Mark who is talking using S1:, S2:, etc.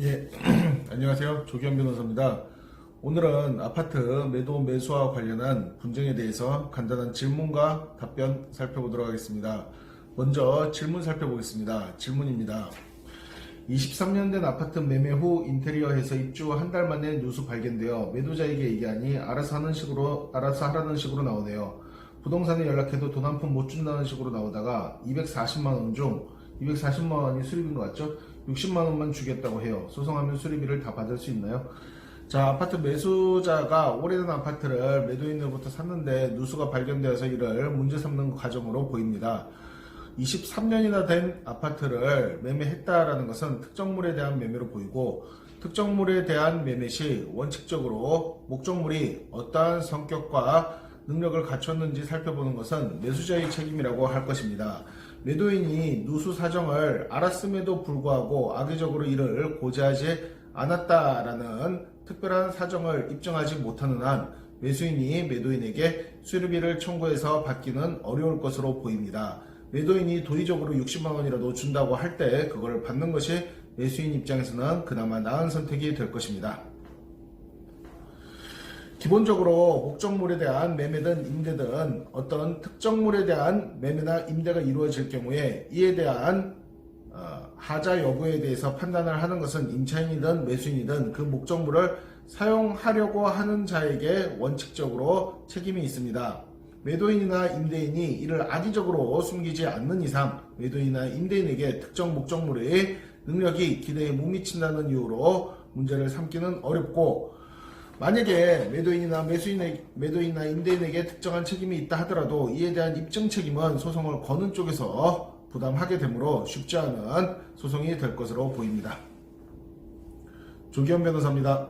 S1: 예, 안녕하세요. 조기현 변호사입니다. 오늘은 아파트 매도 매수와 관련한 분쟁에 대해서 간단한 질문과 답변 살펴보도록 하겠습니다. 먼저 질문 살펴보겠습니다. 질문입니다. 23년 된 아파트 매매 후 인테리어에서 입주 한 달 만에 누수 발견되어 매도자에게 얘기하니 알아서 하는 식으로 알아서 하라는 식으로 나오네요. 부동산에 연락해도 돈 한 푼 못 준다는 식으로 나오다가 240만 원 중 240만 원이 수리비인 것 같죠? 60만 원만 주겠다고 해요. 소송하면 수리비를 다 받을 수 있나요? 자, 아파트 매수자가 오래된 아파트를 매도인으로부터 샀는데 누수가 발견되어서 이를 문제 삼는 과정으로 보입니다. 23년이나 된 아파트를 매매했다라는 것은 특정물에 대한 매매로 보이고 특정물에 대한 매매 시 원칙적으로 목적물이 어떠한 성격과 능력을 갖췄는지 살펴보는 것은 매수자의 책임이라고 할 것입니다. 매도인이 누수 사정을 알았음에도 불구하고 악의적으로 이를 고지하지 않았다라는 특별한 사정을 입증하지 못하는 한 매수인이 매도인에게 수리비를 청구해서 받기는 어려울 것으로 보입니다. 매도인이 도의적으로 60만 원이라도 준다고 할 때 그걸 받는 것이 매수인 입장에서는 그나마 나은 선택이 될 것입니다. 기본적으로 목적물에 대한 매매든 임대든 어떤 특정물에 대한 매매나 임대가 이루어질 경우에 이에 대한 어, 하자 여부에 대해서 판단을 하는 것은 임차인이든 매수인이든 그 목적물을 사용하려고 하는 자에게 원칙적으로 책임이 있습니다. 매도인이나 임대인이 이를 악의적으로 숨기지 않는 이상 매도인이나 임대인에게 특정 목적물의 능력이 기대에 못 미친다는 이유로 문제를 삼기는 어렵고 만약에 매도인이나 매수인의 매도인이나 임대인에게 특정한 책임이 있다 하더라도 이에 대한 입증 책임은 소송을 거는 쪽에서 부담하게 되므로 쉽지 않은 소송이 될 것으로 보입니다. 조기현 변호사입니다.